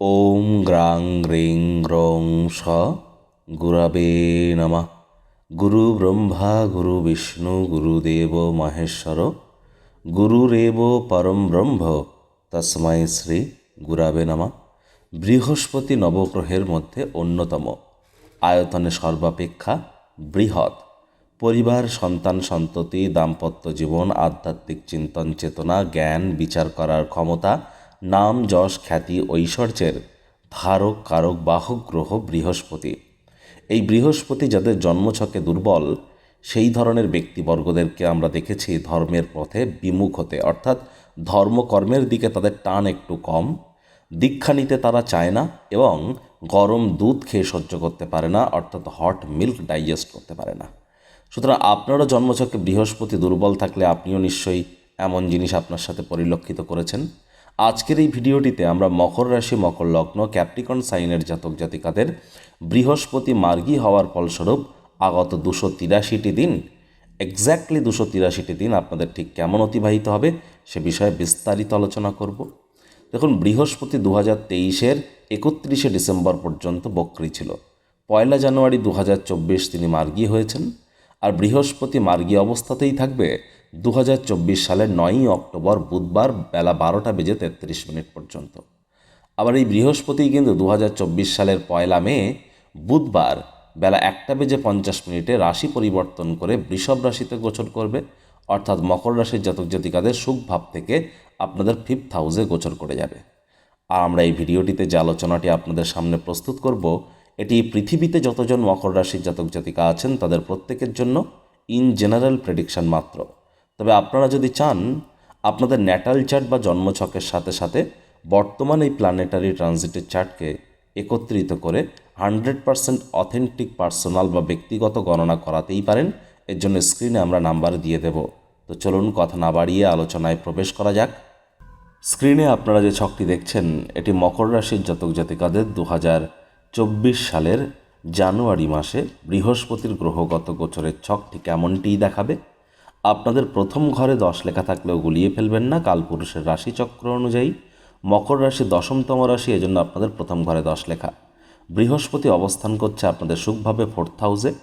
ওম গ্রাং গ্রিং গ্রং স গুরাবে নমঃ। গুরু ব্রহ্মা, গুরু বিষ্ণু গুরুদেব মহেশ্বর গুরুরেব পরম ব্রহ্ম, তস্মৈ শ্রী গুরাবে নমঃ। বৃহস্পতি নবগ্রহের মধ্যে অন্যতম। আয়তনে সর্বাপেক্ষা বৃহৎ। পরিবার, সন্তান, সন্ততি, দাম্পত্য জীবন, আধ্যাত্মিক চিন্তন, চেতনা, জ্ঞান, বিচার করার ক্ষমতা নাম যশ খ্যাতি ঐশ্বর্যের ধারক, কারক, বাহক, গ্রহ, বৃহস্পতি। এই বৃহস্পতি যাদের জন্মছকে দুর্বল, সেই ধরনের ব্যক্তিবর্গদেরকে আমরা দেখেছি ধর্মের পথে বিমুখ হতে। অর্থাৎ ধর্মকর্মের দিকে তাদের টান একটু কম, দীক্ষা নিতে তারা চায় না এবং গরম দুধ খেয়ে সহ্য করতে পারে না, অর্থাৎ হট মিল্ক ডাইজেস্ট করতে পারে না। সুতরাং আপনারও জন্মছকে বৃহস্পতি দুর্বল থাকলে আপনিও নিশ্চয়ই এমন জিনিস আপনার সাথে পরিলক্ষিত করেছেন। আজকের এই ভিডিওটিতে আমরা মকর রাশি, মকর লগ্ন ক্যাপ্টিকন সাইনের জাতক জাতিকাদের বৃহস্পতি মার্গী হওয়ার ফলস্বরূপ আগত দুশো তিরাশিটি দিন এক্স্যাক্টলি দুশো তিরাশিটি দিন আপনাদের ঠিক কেমন অতিবাহিত হবে সে বিষয়ে বিস্তারিত আলোচনা করব। দেখুন, বৃহস্পতি দু হাজার তেইশের একত্রিশে ডিসেম্বর পর্যন্ত বক্রি ছিল। পয়লা জানুয়ারি দু তিনি মার্গী হয়েছেন। আর বৃহস্পতি মার্গী অবস্থাতেই থাকবে দু হাজার চব্বিশ সালের নয়ই অক্টোবর বুধবার বেলা বারোটা বেজে তেত্রিশ মিনিট পর্যন্ত। আবার এই বৃহস্পতি কিন্তু দু হাজার চব্বিশ সালের পয়লা মে, বুধবার বেলা একটা বেজে পঞ্চাশ মিনিটে রাশি পরিবর্তন করে বৃষভ রাশিতে গোচর করবে। অর্থাৎ মকর রাশির জাতক জাতিকাদের সুখ ভাব থেকে আপনাদের ফিফথ হাউসে গোচর করে যাবে। আর আমরা এই ভিডিওটিতে যে আলোচনাটি আপনাদের সামনে প্রস্তুত করব, এটি পৃথিবীতে যতজন মকর রাশির জাতক জাতিকা আছেন তাদের প্রত্যেকের জন্য ইন জেনারেল প্রেডিকশন মাত্র। তবে আপনারা যদি চান, আপনাদের ন্যাটাল চার্ট বা জন্মছকের সাথে সাথে বর্তমান এই প্ল্যানেটারি ট্রানজিটের চার্টকে একত্রিত করে হান্ড্রেড পারসেন্ট অথেন্টিক পার্সোনাল বা ব্যক্তিগত গণনা করাতেই পারেন। এর জন্য স্ক্রিনে আমরা নাম্বার দিয়ে দেব। তো চলুন কথা না বাড়িয়ে আলোচনায় প্রবেশ করা যাক। স্ক্রিনে আপনারা যে ছকটি দেখছেন, এটি মকর রাশির জাতক জাতিকাদের দু চব্বিশ সালের জানুয়ারি মাসে বৃহস্পতির গ্রহগত গোচরের ছকটি কেমনটিই দেখাবে আপনাদের প্রথম ঘরে দশ লেখা থাকলেও গুলিয়ে ফেলবেন না। কালপুরুষের রাশিচক্র অনুযায়ী মকর রাশি দশমতম রাশি, এজন্য আপনাদের প্রথম ঘরে দশ লেখা। বৃহস্পতি অবস্থান করছে আপনাদের সুখভাবে ফোর্থ হাউসে।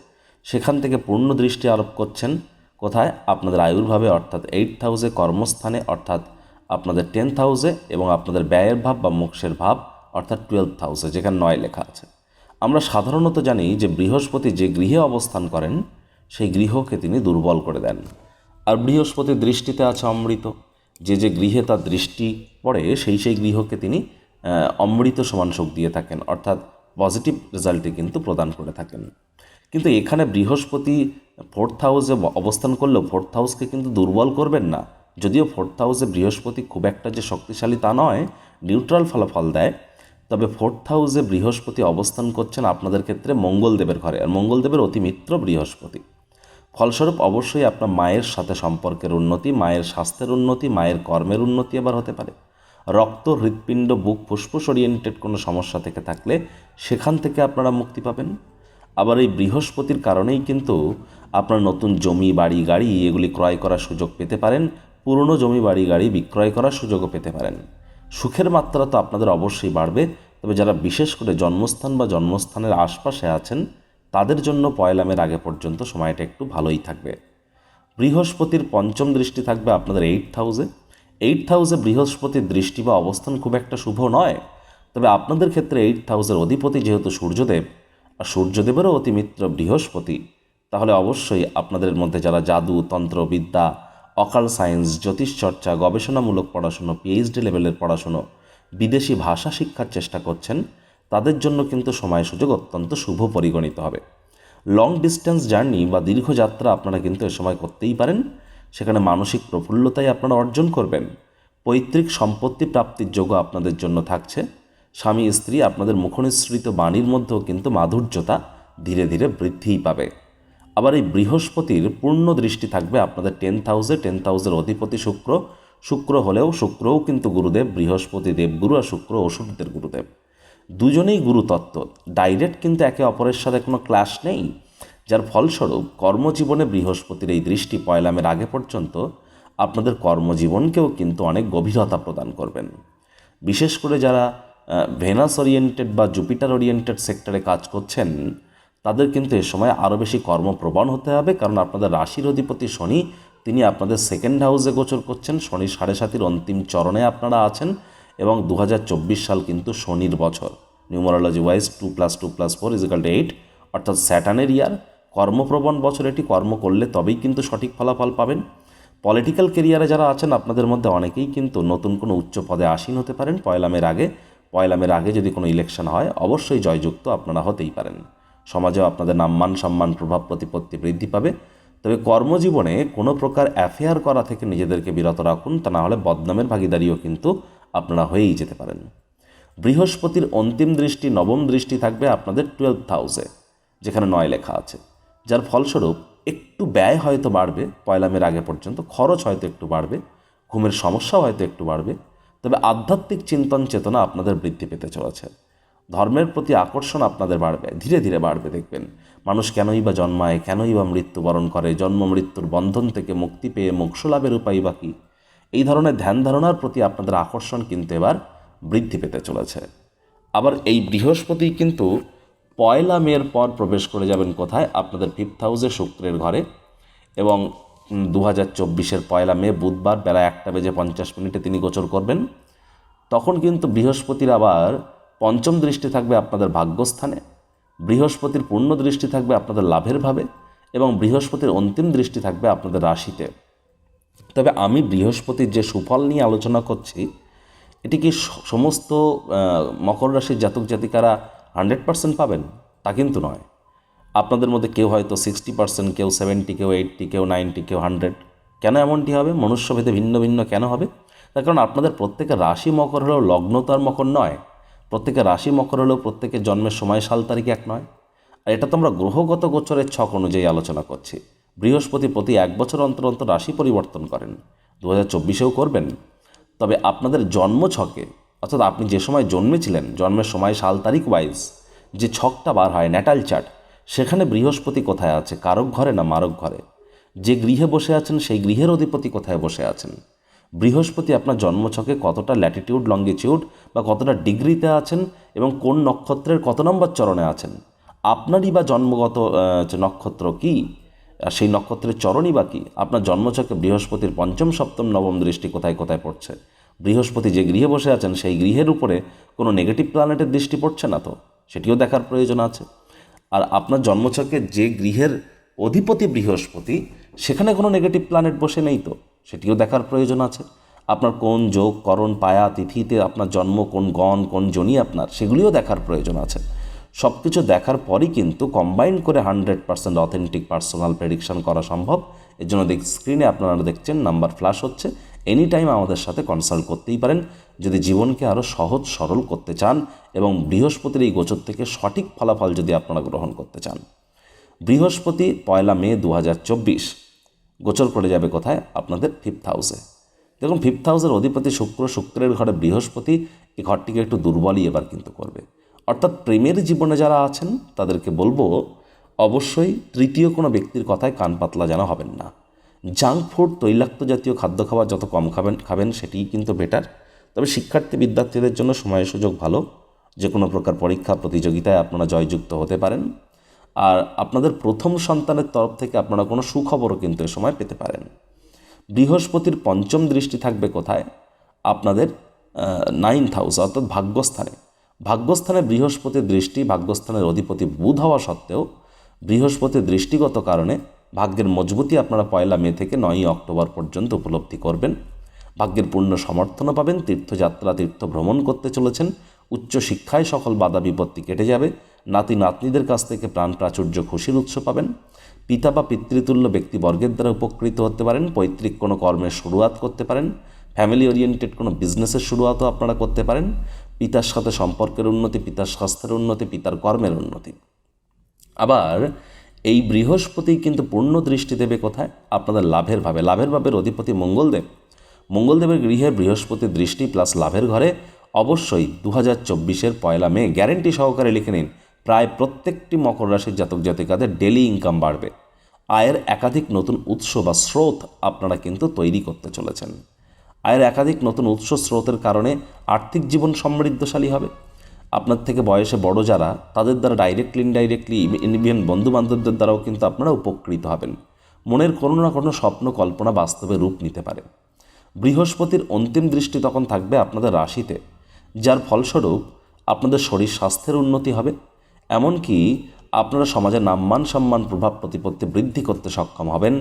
সেখান থেকে পূর্ণ দৃষ্টি আরোপ করছেন। কোথায়? আপনাদের আয়ুর্ভাবে, অর্থাৎ এইট হাউসে কর্মস্থানে, অর্থাৎ আপনাদের টেন্থ হাউসে এবং আপনাদের ব্যয়ের ভাব বা মোক্ষের ভাব, অর্থাৎ টুয়েলভ হাউসে, যেখানে নয় লেখা আছে। আমরা সাধারণত জানি যে বৃহস্পতি যে গৃহে অবস্থান করেন, সেই গৃহকে তিনি দুর্বল করে দেন। আর বৃহস্পতির দৃষ্টিতে আছে অমৃত। যে যে গৃহে তার দৃষ্টি পড়ে, সেই সেই গৃহকে তিনি অমৃত সমান সুখ দিয়ে থাকেন। অর্থাৎ পজিটিভ রেজাল্টই কিন্তু প্রদান করে থাকেন। কিন্তু এখানে বৃহস্পতি ফোর্থ হাউসে অবস্থান করলেও ফোর্থ হাউসকে কিন্তু দুর্বল করবেন না। যদিও ফোর্থ হাউসে বৃহস্পতি খুব একটা যে শক্তিশালী তা নয় নিউট্রাল ফলাফল দেয়। তবে ফোর্থ হাউসে বৃহস্পতি অবস্থান করছেন আপনাদের ক্ষেত্রে মঙ্গলদেবের ঘরে। আর মঙ্গলদেবের অতি মিত্র বৃহস্পতি। ফলস্বরূপ অবশ্যই আপনার মায়ের সাথে সম্পর্কের উন্নতি, মায়ের স্বাস্থ্যের উন্নতি, মায়ের কর্মের উন্নতি আবার হতে পারে। রক্ত, হৃৎপিণ্ড, বুক ফুসফুস ওরিয়েন্টেড কোনো সমস্যা থেকে থাকলে সেখান থেকে আপনারা মুক্তি পাবেন। আবার এই বৃহস্পতির কারণেই কিন্তু আপনার নতুন জমি, বাড়ি, গাড়ি এগুলি ক্রয় করার সুযোগ পেতে পারেন, পুরনো জমি, বাড়ি, গাড়ি বিক্রয় করার সুযোগও পেতে পারেন। সুখের মাত্রা তো আপনাদের অবশ্যই বাড়বে, তবে যারা বিশেষ করে জন্মস্থান বা জন্মস্থানের আশপাশে আছেন তাদের জন্য পয়লামের আগে পর্যন্ত সময়টা একটু ভালোই থাকবে। বৃহস্পতির পঞ্চম দৃষ্টি থাকবে আপনাদের এইট হাউসে এইট হাউসে বৃহস্পতির দৃষ্টি বা অবস্থান খুব একটা শুভ নয়। তবে আপনাদের ক্ষেত্রে এইট হাউসের অধিপতি যেহেতু সূর্যদেব, আর সূর্যদেবেরও অতি মিত্র বৃহস্পতি, তাহলে অবশ্যই আপনাদের মধ্যে যারা জাদু, তন্ত্র, বিদ্যা অকাল সায়েন্স জ্যোতিষচর্চা গবেষণামূলক পড়াশুনো পিএইচডি লেভেলের পড়াশুনো, বিদেশি ভাষা শিক্ষার চেষ্টা করছেন তাদের জন্য কিন্তু সময় সুযোগ অত্যন্ত শুভ পরিগণিত হবে। লং ডিস্টেন্স জার্নি বা দীর্ঘযাত্রা আপনারা কিন্তু এ সময় করতেই পারেন। সেখানে মানসিক প্রফুল্লতাই আপনারা অর্জন করবেন। পৈতৃক সম্পত্তি প্রাপ্তির যোগ্য আপনাদের জন্য থাকছে। স্বামী, স্ত্রী আপনাদের মুখনিসৃত বাণীর মধ্যেও কিন্তু মাধুর্যতা ধীরে ধীরে বৃদ্ধিই পাবে। আবার এই বৃহস্পতির পূর্ণ দৃষ্টি থাকবে আপনাদের টেন্থ হাউসে টেন্থ হাউসের অধিপতি শুক্র। শুক্র হলেও শুক্রও কিন্তু গুরুদেব, বৃহস্পতি দেবগুরু আর শুক্র ওষুধদের গুরুদেব। দুজনেই গুরুতত্ত্ব। ডাইরেক্ট কিন্তু একে অপরের সাথে কোনো ক্লাস নেই। যার ফলস্বরূপ কর্মজীবনে বৃহস্পতির এই দৃষ্টি পয়লামের আগে পর্যন্ত আপনাদের কর্মজীবনকেও কিন্তু অনেক গভীরতা প্রদান করবেন। বিশেষ করে যারা ভেনাস ওরিয়েন্টেড বা জুপিটার ওরিয়েন্টেড সেক্টরে কাজ করছেন, তাদের কিন্তু এ সময় আরও বেশি কর্মপ্রবণ হতে হবে। কারণ আপনাদের রাশির অধিপতি শনি, তিনি আপনাদের সেকেন্ড হাউসে গোচর করছেন। শনি সাড়ে সাতির অন্তিম চরণে আপনারা আছেন। এবং দু হাজার চব্বিশ সাল কিন্তু শনির বছর। Numerology wise two plus two plus four equal to eight অর্থাৎ স্যাটানের ইয়ার কর্মপ্রবণ বছর এটি কর্ম করলে তবেই কিন্তু সঠিক ফলাফল পাবেন। পলিটিক্যাল কেরিয়ারে যারা আছেন, আপনাদের মধ্যে অনেকেই কিন্তু নতুন কোনো উচ্চ পদে আসীন হতে পারেন। পয়লামের আগে পয়লামের আগে যদি কোনো ইলেকশন হয়, অবশ্যই জয়যুক্ত আপনারা হতেই পারেন। সমাজেও আপনাদের নাম্মান সম্মান, প্রভাব, প্রতিপত্তি বৃদ্ধি পাবে। তবে কর্মজীবনে কোনো প্রকার অ্যাফেয়ার করা থেকে নিজেদেরকে বিরত রাখুন, তা না হলে বদনামের ভাগিদারিও কিন্তু আপনারা হয়েই যেতে পারেন। বৃহস্পতির অন্তিম দৃষ্টি, নবম দৃষ্টি থাকবে আপনাদের টুয়েলভ হাউসে যেখানে নয় লেখা আছে। যার ফলস্বরূপ একটু ব্যয় হয়তো বাড়বে পয়লামের আগে পর্যন্ত খরচ হয়তো একটু বাড়বে, ঘুমের সমস্যাও হয়তো একটু বাড়বে, তবে আধ্যাত্মিক চিন্তন চেতনা আপনাদের বৃদ্ধি পেতে চলেছে। ধর্মের প্রতি আকর্ষণ আপনাদের বাড়বে, ধীরে ধীরে বাড়বে, দেখবেন। মানুষ কেনই বা জন্মায়, কেনই বা মৃত্যুবরণ করে, জন্ম মৃত্যুর বন্ধন থেকে মুক্তি পেয়ে মোক্ষ লাভের উপায় বা কী? এই ধরনের ধ্যান ধারণার প্রতি আপনাদের আকর্ষণ কিন্তু এবার বৃদ্ধি পেতে চলেছে। আবার এই বৃহস্পতি কিন্তু পয়লা মেয়ের পর প্রবেশ করে যাবেন কোথায়? আপনাদের ফিফথ হাউসে শুক্রের ঘরে। এবং দু হাজার চব্বিশের পয়লা মে, বুধবার বেলা একটা বেজে পঞ্চাশ মিনিটে তিনি গোচর করবেন। তখন কিন্তু বৃহস্পতির আবার পঞ্চম দৃষ্টি থাকবে আপনাদের ভাগ্যস্থানে। বৃহস্পতির পূর্ণ দৃষ্টি থাকবে আপনাদের লাভের ভাবে। এবং বৃহস্পতির অন্তিম দৃষ্টি থাকবে আপনাদের রাশিতে। তবে আমি বৃহস্পতির যে সুফল নিয়ে আলোচনা করছি, এটি কি সমস্ত মকর রাশির জাতক জাতিকারা হান্ড্রেড পার্সেন্ট পাবেন? তা কিন্তু নয়। আপনাদের মধ্যে কেউ হয়তো সিক্সটি পার্সেন্ট, কেউ সেভেন্টি, কেউ এইটটি, কেউ নাইনটি, কেউ হান্ড্রেড। কেন এমনটি হবে? মনুষ্যভেদে ভিন্ন ভিন্ন কেন হবে? তার কারণ আপনাদের প্রত্যেকের রাশি মকর হলেও লগ্ন তো আর মকর নয়। প্রত্যেকের রাশি মকর হলেও প্রত্যেকের জন্মের সময় সাল তারিখ এক নয়। আর এটা তো আমরা গ্রহগত গোচরের ছক অনুযায়ী আলোচনা করছি। বৃহস্পতি প্রতি এক বছর অন্তর অন্তর রাশি পরিবর্তন করেন। দু হাজার চব্বিশেও করবেন। তবে আপনাদের জন্ম ছকে, অর্থাৎ আপনি যে সময় জন্মেছিলেন, জন্মের সময় সাল তারিখ ওয়াইজ যে ছকটা বার হয় ন্যাটাল চার্ট সেখানে বৃহস্পতি কোথায় আছে, কারক ঘরে না মারক ঘরে? যে গৃহে বসে আছেন, সেই গৃহের অধিপতি কোথায় বসে আছেন? বৃহস্পতি আপনার জন্মছকে কতটা ল্যাটিটিউড লঙ্গিটিউড বা কতটা ডিগ্রিতে আছেন এবং কোন নক্ষত্রের কত নম্বর চরণে আছেন? আপনারই বা জন্মগত নক্ষত্র কি? আর সেই নক্ষত্রের চরণই বাকি আপনার জন্মছকে বৃহস্পতির পঞ্চম, সপ্তম, নবম দৃষ্টি কোথায় কোথায় পড়ছে? বৃহস্পতি যে গৃহে বসে আছেন, সেই গৃহের উপরে কোনো নেগেটিভ প্ল্যানেটের দৃষ্টি পড়ছে না তো? সেটিও দেখার প্রয়োজন আছে। আর আপনার জন্মছকে যে গৃহের অধিপতি বৃহস্পতি, সেখানে কোনো নেগেটিভ প্ল্যানেট বসে নেই তো? সেটিও দেখার প্রয়োজন আছে। আপনার কোন যোগ, করণ, পায়া, তিথিতে আপনার জন্ম, কোন গণ, কোন জনি আপনার, সেগুলিও দেখার প্রয়োজন আছে। সব কিছু দেখার পরই কিন্তু কম্বাইন করে hundred percent authentic personal prediction করা সম্ভব। এর জন্য দেখ স্ক্রিনে আপনারা দেখছেন নাম্বার ফ্ল্যাশ হচ্ছে। এনি টাইম আমাদের সাথে কনসাল্ট করতেই পারেন। যদি জীবনকে আরও সহজ, সরল করতে চান এবং বৃহস্পতির এই গোচর থেকে সঠিক ফলাফল যদি আপনারা গ্রহণ করতে চান। বৃহস্পতি, পয়লা মে দু হাজার চব্বিশ। গোচর করে যাবে কোথায়? আপনাদের ফিফথ হাউসে দেখুন ফিফথ হাউসের অধিপতি শুক্র, শুক্রের ঘরে বৃহস্পতি, এই ঘরটিকে একটু দুর্বলই এবার কিন্তু করবে। অর্থাৎ প্রেমের জীবনে যারা আছেন, তাদেরকে বলব, অবশ্যই তৃতীয় কোনো ব্যক্তির কথায় কান পাতলা যেন হবেন না। জাঙ্ক ফুড, তৈলাক্ত জাতীয় খাদ্য খাবার যত কম খাবেন খাবেন, সেটিই কিন্তু বেটার। তবে শিক্ষার্থী বিদ্যার্থীদের জন্য সময় সুযোগ ভালো। যে কোনো প্রকার পরীক্ষা, প্রতিযোগিতায় আপনারা জয়যুক্ত হতে পারেন। আর আপনাদের প্রথম সন্তানের তরফ থেকে আপনারা কোনো সুখবরও কিন্তু এ সময় পেতে পারেন। বৃহস্পতির পঞ্চম দৃষ্টি থাকবে কোথায়? আপনাদের নাইন্থ হাউস অর্থাৎ ভাগ্যস্থানে। ভাগ্যস্থানে বৃহস্পতির দৃষ্টি, ভাগ্যস্থানের অধিপতি বুধ হওয়া সত্ত্বেও বৃহস্পতির দৃষ্টিগত কারণে ভাগ্যের মজবুতি আপনারা পয়লা মে থেকে নয়ই অক্টোবর পর্যন্ত উপলব্ধি করবেন। ভাগ্যের পূর্ণ সমর্থনও পাবেন, তীর্থযাত্রা তীর্থ ভ্রমণ করতে চলেছেন উচ্চ শিক্ষায় সকল বাধা বিপত্তি কেটে যাবে, নাতি নাতনিদের কাছ থেকে প্রাণ প্রাচুর্য খুশির উৎস পাবেন। পিতা বা পিতৃতুল্য ব্যক্তিবর্গের দ্বারা উপকৃত হতে পারেন, পৈতৃক কোনো কর্মের শুরুয়াত করতে পারেন ফ্যামিলি ওরিয়েন্টেড কোনো বিজনেসের শুরুয়াতও আপনারা করতে পারেন। পিতার সাথে সম্পর্কের উন্নতি, পিতার স্বাস্থ্যের উন্নতি, পিতার কর্মের উন্নতি। আবার এই বৃহস্পতি কিন্তু পূর্ণ দৃষ্টি দেবে কোথায়? আপনাদের লাভের ভাবে। লাভের ভাবের অধিপতি মঙ্গলদেব। মঙ্গলদেবের গৃহে বৃহস্পতির দৃষ্টি প্লাস লাভের ঘরে অবশ্যই দু হাজার চব্বিশের পয়লা মে গ্যারেন্টি সহকারে লিখে নিন। প্রায় প্রত্যেকটি মকর রাশির জাতক জাতিকাদের ডেলি ইনকাম বাড়বে। আয়ের একাধিক নতুন উৎস বা স্রোত আপনারা কিন্তু তৈরি করতে চলেছেন। আয়ের একাধিক নতুন উৎস স্রোতের কারণে আর্থিক জীবন সমৃদ্ধশালী হবে। আপনার থেকে বয়সে বড় যারা, তাদের দ্বারা ডাইরেক্টলি ইনডাইরেক্টলি ইভিএন বন্ধু বান্ধবদের দ্বারাও কিন্তু আপনারা উপকৃত হবেন। মনের কোনো না কোনো স্বপ্ন, কল্পনা বাস্তবে রূপ নিতে পারে। বৃহস্পতির অন্তিম দৃষ্টি তখন থাকবে আপনাদের রাশিতে, যার ফলস্বরূপ আপনাদের শরীর স্বাস্থ্যের উন্নতি হবে। এমনকি আপনারা সমাজে নাম্মান সম্মান প্রভাব প্রতিপত্তি বৃদ্ধি করতে সক্ষম হবেন,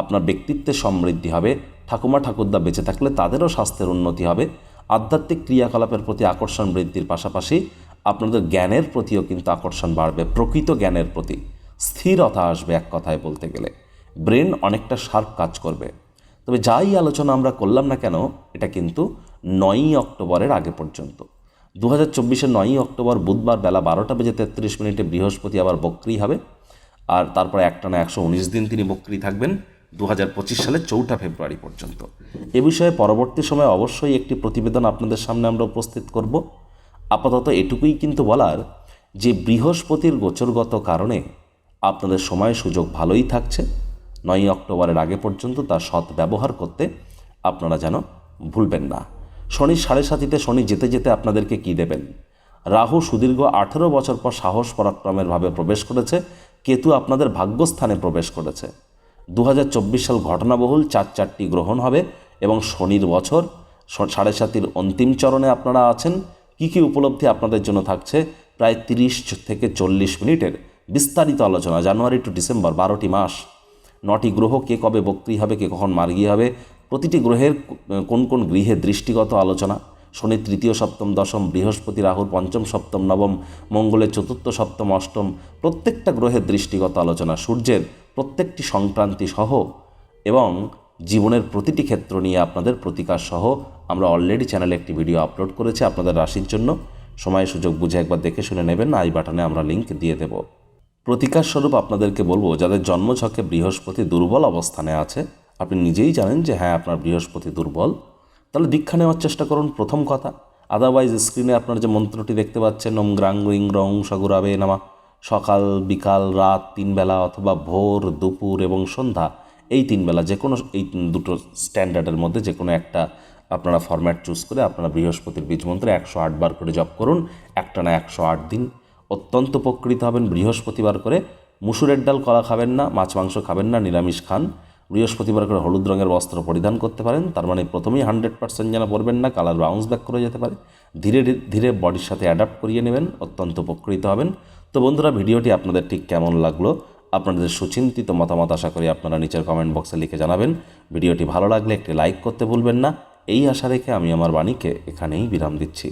আপনার ব্যক্তিত্বের সমৃদ্ধি হবে, ঠাকুমা ঠাকুরদা বেঁচে থাকলে তাদেরও স্বাস্থ্যের উন্নতি হবে, আধ্যাত্মিক ক্রিয়াকলাপের প্রতি আকর্ষণ বৃদ্ধির পাশাপাশি আপনাদের জ্ঞানের প্রতিও কিন্তু আকর্ষণ বাড়বে, প্রকৃত জ্ঞানের প্রতি। স্থিরতা আসবে এক কথায় বলতে গেলে। ব্রেন অনেকটা শার্প কাজ করবে। তবে যাই আলোচনা আমরা করলাম না কেন, এটা কিন্তু নয়ই অক্টোবরের আগে পর্যন্ত। দু হাজার চব্বিশের নয়ই অক্টোবর বুধবার বেলা বারোটা বেজে তেত্রিশ মিনিটে বৃহস্পতি আবার বক্রি হবে। আর তারপরে একটানা একশো উনিশ দিন তিনি বক্রি থাকবেন দু হাজার পঁচিশ সালের চৌঠা ফেব্রুয়ারি পর্যন্ত। এ বিষয়ে পরবর্তী সময়ে অবশ্যই একটি প্রতিবেদন আপনাদের সামনে আমরা উপস্থিত করব। আপাতত এটুকুই কিন্তু বলার যে বৃহস্পতির গোচরগত কারণে আপনাদের সময় সুযোগ ভালোই থাকছে। নয়ই অক্টোবরের আগে পর্যন্ত তার সৎ ব্যবহার করতে আপনারা যেন ভুলবেন না। শনি সাড়ে সাতিতে শনি যেতে যেতে আপনাদেরকে কি দেবেন? রাহু সুদীর্ঘ আঠেরো বছর পর সাহস পরাক্রমের ভাবে প্রবেশ করেছে, কেতু আপনাদের ভাগ্যস্থানে প্রবেশ করেছে। দু হাজার চব্বিশ সাল ঘটনাবহুল চার চারটি গ্রহণ হবে এবং শনির বছর সাড়ে সাতির অন্তিম চরণে আপনারা আছেন। কী কী উপলব্ধি আপনাদের জন্য থাকছে? প্রায় তিরিশ থেকে চল্লিশ মিনিটের বিস্তারিত আলোচনা। জানুয়ারি টু ডিসেম্বর বারোটি মাস। নটি গ্রহ কে কবে বক্রি হবে, কে কখন মার্গী হবে প্রতিটি গ্রহের কোন কোন গৃহে দৃষ্টিগত আলোচনা? শনি তৃতীয় সপ্তম দশম, বৃহস্পতি রাহুর পঞ্চম সপ্তম, নবম, মঙ্গলের চতুর্থ সপ্তম, অষ্টম, প্রত্যেকটা গ্রহের দৃষ্টিগত আলোচনা, সূর্যের প্রত্যেকটি সংক্রান্তি সহ এবং জীবনের প্রতিটি ক্ষেত্র নিয়ে আপনাদের প্রতিকার সহ আমরা অলরেডি চ্যানেলে একটি ভিডিও আপলোড করেছি আপনাদের রাশির জন্য। সময়, সুযোগ বুঝে একবার দেখে শুনে নেবেন আই বাটনে আমরা লিঙ্ক দিয়ে দেবো। প্রতিকার স্বরূপ আপনাদেরকে বলব, যাদের জন্মছকে বৃহস্পতি দুর্বল অবস্থানে আছে আপনি নিজেই জানেন যে হ্যাঁ আপনার বৃহস্পতি দুর্বল। তাহলে দীক্ষা নেওয়ার চেষ্টা করুন, প্রথম কথা। আদারওয়াইজ স্ক্রিনে আপনার যে মন্ত্রটি দেখতে পাচ্ছেন, ওম গ্রাং রিং রং সগুরাবে নামা। সকাল, বিকাল, রাত, তিন বেলা অথবা ভোর, দুপুর এবং সন্ধ্যা, এই তিন বেলা, যে কোনো এই দুটো স্ট্যান্ডার্ডের মধ্যে যে কোনো একটা আপনারা ফরম্যাট চুজ করে আপনারা বৃহস্পতির বীজ মন্ত্রে একশো আটবার করে জপ করুন একটানা একশো আট দিন। অত্যন্ত উপকৃত হবেন বৃহস্পতিবার করে। মুসুরের ডাল কলা খাবেন না, মাছ মাংস খাবেন না, নিরামিষ খান। বৃহস্পতিবার করে হলুদ রঙের বস্ত্র পরিধান করতে পারেন। তার মানে প্রথমেই হান্ড্রেড পার্সেন্ট যেন পরবেন না, কালার বাউন্স ব্যাক করে যেতে পারে। ধীরে ধীরে বডির সাথে অ্যাডাপ্ট করিয়ে নেবেন, অত্যন্ত উপকৃত হবেন। তো বন্ধুরা, ভিডিওটি আপনাদের ঠিক কেমন লাগল? আপনাদের সুচিন্তিত মতামত আশা করি আপনারা নিচের কমেন্ট বক্সে লিখে জানাবেন। ভিডিওটি ভালো লাগলে একটি লাইক করতে ভুলবেন না। এই আশা রেখে আমি আমার বাণীকে এখানেই বিরাম দিচ্ছি।